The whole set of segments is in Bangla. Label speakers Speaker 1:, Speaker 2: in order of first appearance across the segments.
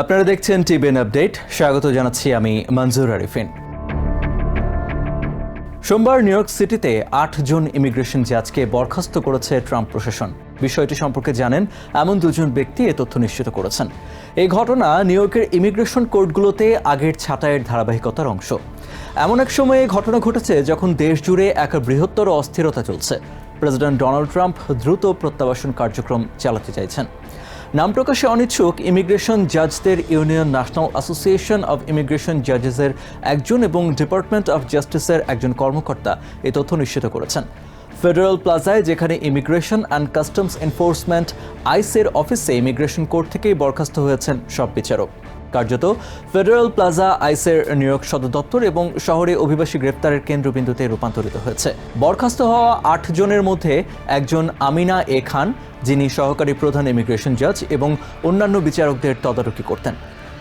Speaker 1: আপনারা দেখছেন টিবিএন আপডেট স্বাগত জানাচ্ছি আমি মঞ্জুর আরিফিন। সোমবার নিউ ইয়র্ক সিটিতে আট জন ইমিগ্রেশন জাজকে বরখাস্ত করেছে ট্রাম্প প্রশাসন। বিষয়টি সম্পর্কে জানেন এমন দুজন ব্যক্তি এ তথ্য নিশ্চিত করেছেন। এই ঘটনা নিউ ইয়র্কের ইমিগ্রেশন কোর্টগুলোতে আগের ছাঁটাইয়ের ধারাবাহিকতার অংশ। এমন এক সময়ে এই ঘটনা ঘটেছে যখন দেশ জুড়ে এক বৃহত্তর অস্থিরতা চলছে। প্রেসিডেন্ট ডোনাল্ড ট্রাম্প দ্রুত প্রত্যাবাসন কার্যক্রম চালাতে চাইছেন। নাম প্রকাশে অনিচ্ছুক immigration জাজদের union national association of immigration জাজেসের একজন এবং ডিপার্টমেন্ট অফ জাস্টিসের একজন কর্মকর্তা এ তথ্য নিশ্চিত করেছেন। ফেডারেল প্লাজায় যেখানে ইমিগ্রেশন অ্যান্ড কাস্টমস এনফোর্সমেন্ট আইসের অফিসে ইমিগ্রেশন কোর্ট থেকেই বরখাস্ত হয়েছেন সব বিচারক। কার্যত ফেডারেল প্লাজা, আইসের নিউ সদর দপ্তর এবং শহরে অভিবাসী গ্রেপ্তারের কেন্দ্রবিন্দুতে রূপান্তরিত হয়েছে। বরখাস্ত হওয়া আট জনের মধ্যে একজন আমিনা এ খান, যিনি সহকারী প্রধান ইমিগ্রেশন জাজ এবং অন্যান্য বিচারকদের তদারকি করতেন।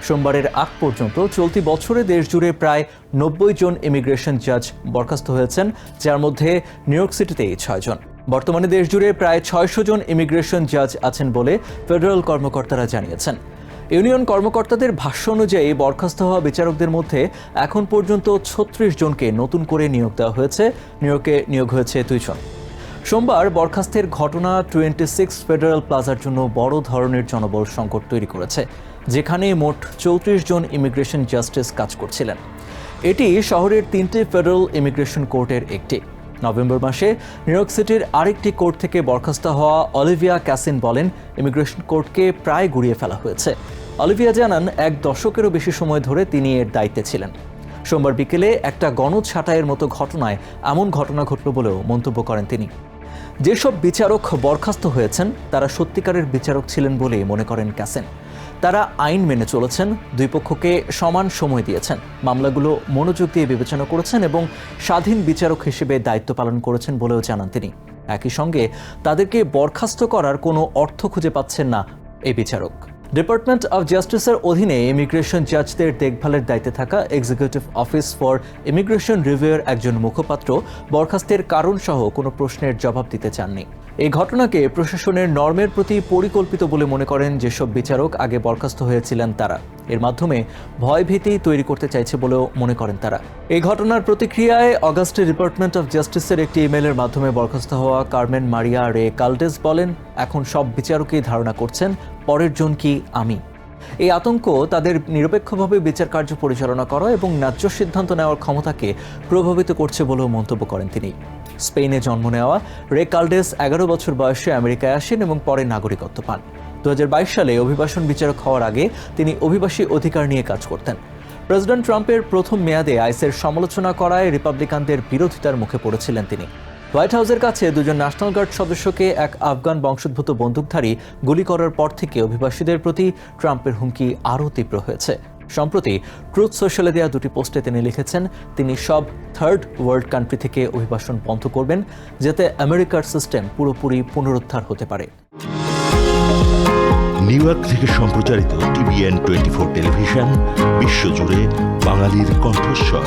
Speaker 1: সোমবারের আগ পর্যন্ত চলতি বছরে দেশ জুড়ে প্রায় নব্বই জন ইমিগ্রেশন জাজ বরখাস্ত হয়েছেন, যার মধ্যে নিউ ইয়র্ক সিটিতেই ছয়জন বর্তমানে দেশ জুড়ে প্রায় ছয়শো জন ইমিগ্রেশন জাজ আছেন বলে ফেডারেল কর্মকর্তারা জানিয়েছেন। ইউনিয়ন কর্মকর্তাদের ভাষ্য অনুযায়ী বরখাস্ত হওয়া বিচারকদের মধ্যে এখন পর্যন্ত ছত্রিশ জনকে নতুন করে নিয়োগ দেওয়া হয়েছে। নিয়োগে নিয়োগ হয়েছে দুইজন। সোমবার বরখাস্তের ঘটনা টোয়েন্টি সিক্স ফেডারেল প্লাজার জন্য বড় ধরনের জনবল সংকট তৈরি করেছে, যেখানে মোট চৌত্রিশ জন ইমিগ্রেশন জাস্টিস কাজ করছিলেন। এটি শহরের তিনটি ফেডারেল ইমিগ্রেশন কোর্টের একটি। নভেম্বর মাসে নিউ ইয়র্ক সিটির আরেকটি কোর্ট থেকে বরখাস্ত হওয়া অলিভিয়া ক্যাসিন বলেন, ইমিগ্রেশন কোর্টকে প্রায় গুড়িয়ে ফেলা হয়েছে। অলিভিয়া জানান, এক দশকেরও বেশি সময় ধরে তিনি এর দায়িত্বে ছিলেন। সোমবার বিকেলে একটা গণছাঁটাইয়ের মতো ঘটনায় এমন ঘটনা ঘটল বলেও মন্তব্য করেন তিনি। যেসব বিচারক বরখাস্ত হয়েছেন, তারা সত্যিকারের বিচারক ছিলেন বলেই মনে করেন ক্যাসেন। তারা আইন মেনে চলেছেন, দুই পক্ষকে সমান সময় দিয়েছেন। মামলাগুলো মনোযোগ দিয়ে বিবেচনা করেছেন এবং স্বাধীন বিচারক হিসেবে দায়িত্ব পালন করেছেন বলেও জানান তিনি। একই সঙ্গে তাদেরকে বরখাস্ত করার কোনো অর্থ খুঁজে পাচ্ছেন না এই বিচারক। ডিপার্টমেন্ট অফ জাস্টিসের অধীনে ইমিগ্রেশন জাজদের দেখভালের দায়িত্বে থাকা এক্সিকিউটিভ অফিস ফর ইমিগ্রেশন রিভিউয়ের একজন মুখপাত্র বরখাস্তের কারণসহ কোনো প্রশ্নের জবাব দিতে চাননি। এই ঘটনাকে প্রশাসনের নর্মের প্রতি পরিকল্পিত বলে মনে করেন যেসব বিচারক আগে বরখাস্ত হয়েছিলেন তারা। এর মাধ্যমে ভয়ভীতি তৈরি করতে চাইছে বলেও মনে করেন তারা। এই ঘটনার প্রতিক্রিয়ায় অগাস্টে ডিপার্টমেন্ট অফ জাস্টিসের একটি ইমেলের মাধ্যমে বরখাস্ত হওয়া কার্মেন মারিয়া রে কালডেস বলেন, এখন সব বিচারকই ধারণা করছেন, পরের জন কি আমি? এই আতঙ্ক তাদের নিরপেক্ষভাবে বিচার কার্য পরিচালনা করা এবং ন্যায্য সিদ্ধান্ত নেওয়ার ক্ষমতাকে প্রভাবিত করছে বলেও মন্তব্য করেন তিনি। স্পেনে জন্ম নেওয়া রে কালডেস এগারো বছর বয়সে আমেরিকায় আসেন এবং পরে নাগরিকত্ব পান। দু হাজার বাইশ সালে অভিবাসন বিচারক হওয়ার আগে তিনি অভিবাসী অধিকার নিয়ে কাজ করতেন। প্রেসিডেন্ট ট্রাম্পের প্রথম মেয়াদে আইসের সমালোচনা করায় রিপাবলিকানদের বিরোধিতার মুখে পড়েছিলেন তিনি। হোয়াইট হাউসের কাছে দুজন ন্যাশনাল গার্ড সদস্যকে এক আফগান বংশোদ্ভূত বন্দুকধারী গুলি করার পর থেকে অভিবাসীদের প্রতি ট্রাম্পের হুমকি আরও তীব্র হয়েছে। সম্প্রতি ট্রুথ সোশ্যালে দেওয়া দুটি পোস্টে তিনি লিখেছেন, তিনি সব থার্ড ওয়ার্ল্ড কান্ট্রি থেকে অভিবাসন বন্ধ করবেন, যাতে আমেরিকার সিস্টেম পুরোপুরি পুনরুদ্ধার হতে পারে।
Speaker 2: নিউ ইয়র্ক থেকে সম্প্রচারিত টিভিএন টোয়েন্টি ফোর টেলিভিশন, বিশ্বজুড়ে বাঙালির কণ্ঠস্বর।